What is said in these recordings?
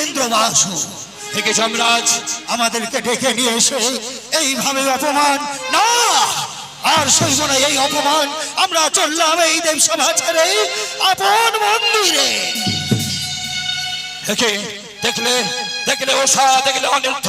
দেবেন্দ্র বাসু থেকে সম্রাজ আমাদেরকে ডেকে নিয়ে এসে এইভাবে অপমান না! আর সইব না এই অপমান আমরা চললাম এই দেব সভা ছেড়ে আপন মন্দিরে। দেখে দেখলে দেখলে ওষা দেখলে অনির্থ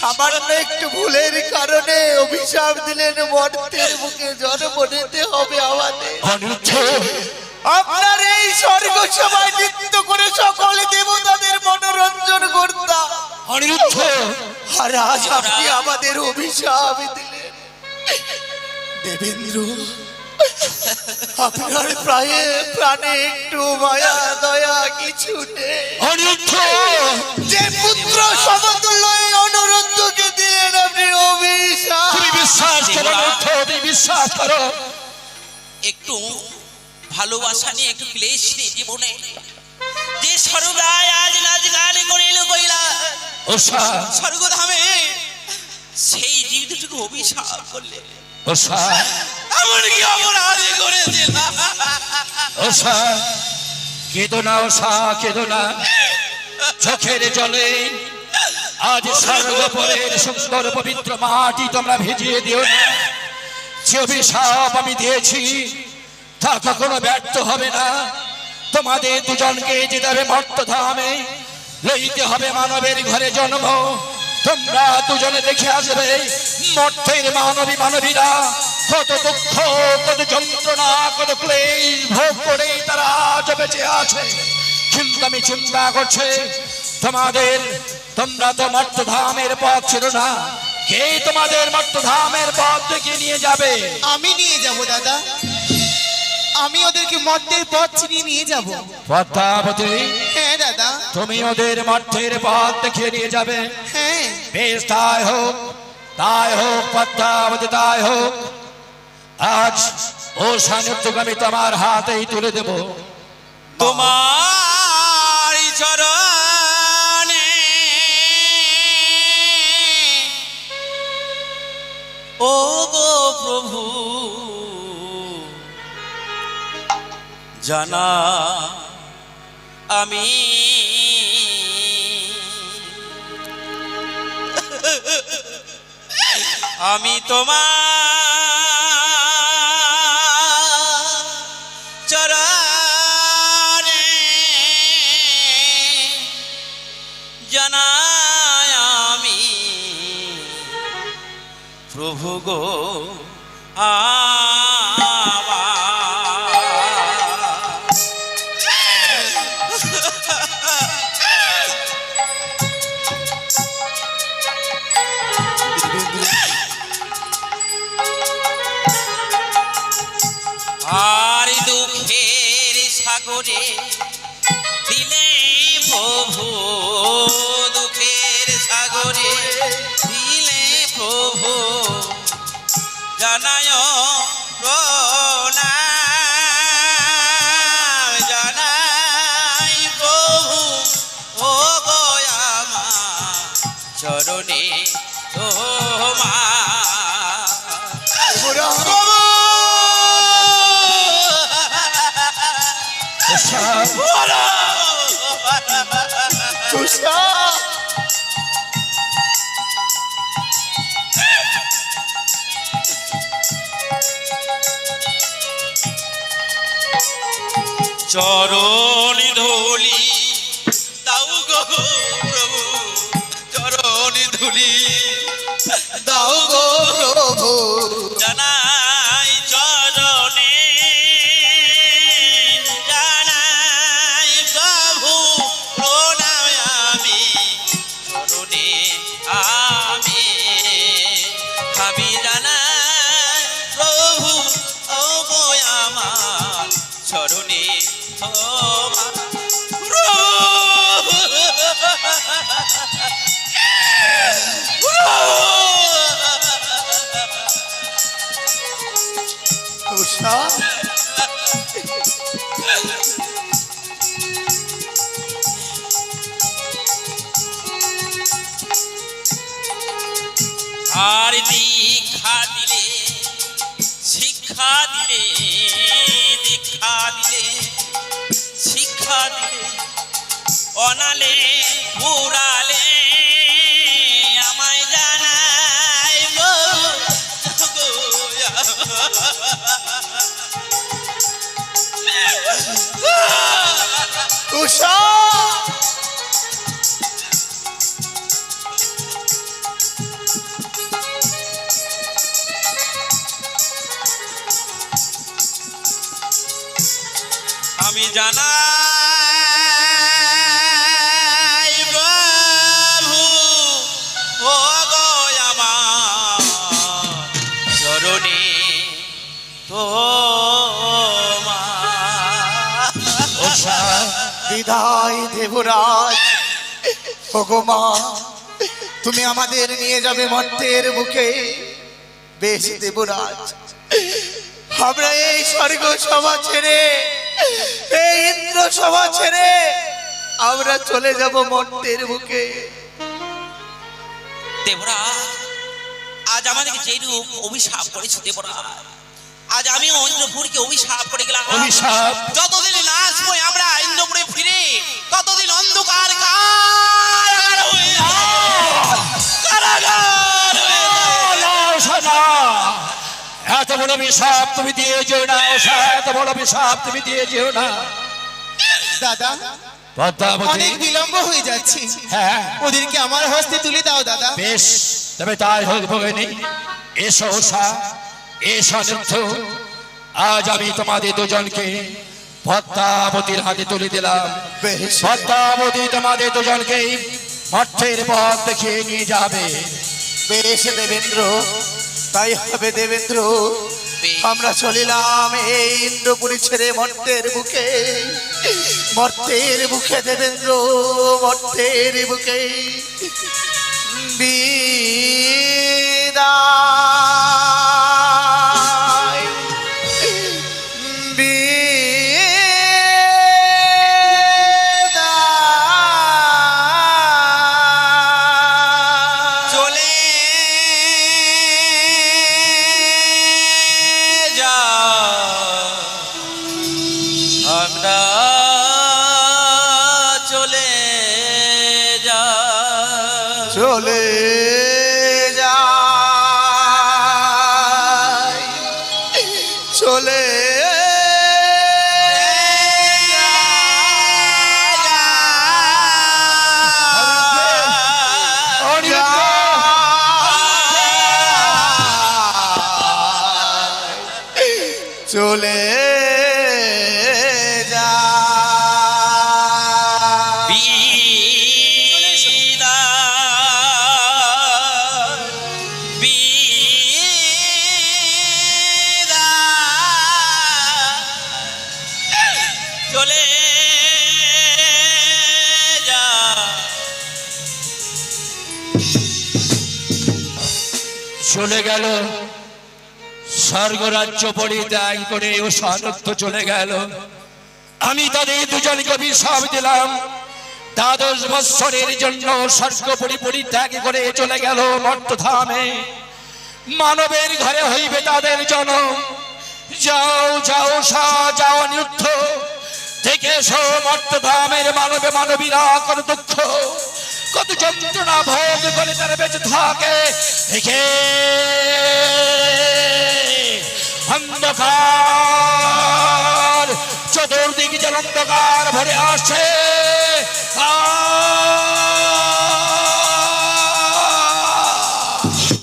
সামান্য একটু ভুলের কারণে অভিশাপ দিলেন মর্তের মুখে জন্ম নিতে হবে আমাদের। আপনার এই স্বর্গ সভায় নৃত্য করে সকল দেবতাদের মনোরঞ্জন করতাম অনিরুদ্ধ আর আজ আপনি আমাদের অভিশাপ দিলেন। দেবেন্দ্র, আপনার প্রায় প্রাণে একটু মায়া, দয়া কিছু নেই। অনিরুদ্ধ যে পুত্র সমতুল্য বিশ্বাস করো বিশ্বাস করো। একটু ভালোবাসা নিয়ে একটু ক্লেশ নেই জীবনে। যে স্বর্গায় আজ নাচ গান করে এলো কইলা ওষা। স্বর্গধামে সেই জীব দুটোকে অভিশাপ করলে। এমন কি অপরাধ করেছিলাম ওষা। কেঁদো না ওষা কেঁদো না। চোখের জলে আজ সর্বপরের সুন্দর পবিত্র মাটি তোমরা ভিজিয়ে দিও না। যে আমি দিয়েছি, তা কখনো ব্যর্থ হবে না। তোমাদের দুজনকে যেতে হবে মর্তধামে লইতে হবে মানবের ঘরে জন্ম, তোমরা দুজনে দেখে আসবে, মর্তের মানবী মানবীরা কত দুঃখ, কত যন্ত্রণা, কত ক্লেশ ভোগ করে তারা আজ বেঁচে আছে। কিন্তু আমি চিন্তা করছে। তোমাদের তোমরা তো মর্তধামের পথ ছিল না। কে তোমাদের মর্তধামের পথ দেখিয়ে নিয়ে যাবে? আমি নিয়ে যাব দাদা। আমি ওদেরকে মদ্যের পথ চিনিয়ে নিয়ে যাব। পদ্মাবতী হ্যাঁ দাদা। তুমি ওদের মর্তের পথ দেখিয়ে নিয়ে যাবে। হ্যাঁ। বেশ তাই হোক তাই হোক পদ্মাবতী তাই হোক। আজ ও সান্নিধ্যকে আমি তোমার হাতেই তুলে দেব। তোমার জানা। আমি আমি তোমার জানাই আমি। প্রভু গো আমার আর দুঃখের সাগরে দিলে প্রভু তুষার চরণি চরণে তোমার আর দীক্ষা অনালে পুরালে আমায় জানাই উষা! আমি জানাই বিদায় দেবরাজ। ভগমা তুমি আমাদের নিয়ে যাবে মর্তের বুকে। বেশ দেবরাজ, আমরা এই স্বর্গ সভা ছেড়ে, এই ইন্দ্র সভা ছেড়ে আমরা চলে যাব মর্তের বুকে। দেবরাজ, আজ আমাদেরকে যেরূপ অভিশাপ করেছে দেবরা আজ আমি ইন্দ্রপুরকে অভিশাপ করে গেলাম। অভিশাপ? যতদিন না আসব আমরা ইন্দ্রপুরে ফিরে ততদিন অন্ধকার কারাগার হয়ে। কারাগার। এত বড় বিষাপ তুমি দিয়ে যেও না এত বড় বিষাপ তুমি দিয়ে যেও না। দাদা অনেক বিলম্ব হয়ে যাচ্ছে। হ্যাঁ। ওদেরকে আমার হস্তে তুলে দাও দাদা। বেশ তবে তাই হোক ভগিনী। এসো ওষা। এসো নিত্য আজ আমি তোমাদের দুজনকে পদ্মাবতীর হাতে তুলে দিলাম। পদ্মাবতী তোমাদের দুজনকে মঠের পথ দেখিয়ে নিয়ে যাবে। বেশ দেবেন্দ্র তাই হবে দেবেন্দ্র। আমরা চলিলাম এই ইন্দ্রপুরী ছেড়ে মর্তের বুকে। মর্তের বুকে দেবেন্দ্র মর্তের বুকে। বিদায়। চলে যায় চলে চলে চলে গেল। স্বর্গরাজ্য পরিত্যাগ করে ও সানত্য চলে গেল। আমি তাদের দুজনকে অভিশাপ দিলাম। দ্বাদশ বৎসরের জন্য স্বর্গপুরি পরিত্যাগ করে চলে গেল মর্তধামে। মানবের ঘরে হইবে তাদের জনম। যাও যাও সা যাও, নিরুদ্ধ। থেকে এসো মর্তধামের মানবে মানবীরা কত দুঃখ। যন্ত্রণা ভোগ করে তারা বেঁচে থাকে দেখে। অন্ধকার চতুর্দিকে যে অন্ধকার ভরে আসছে আ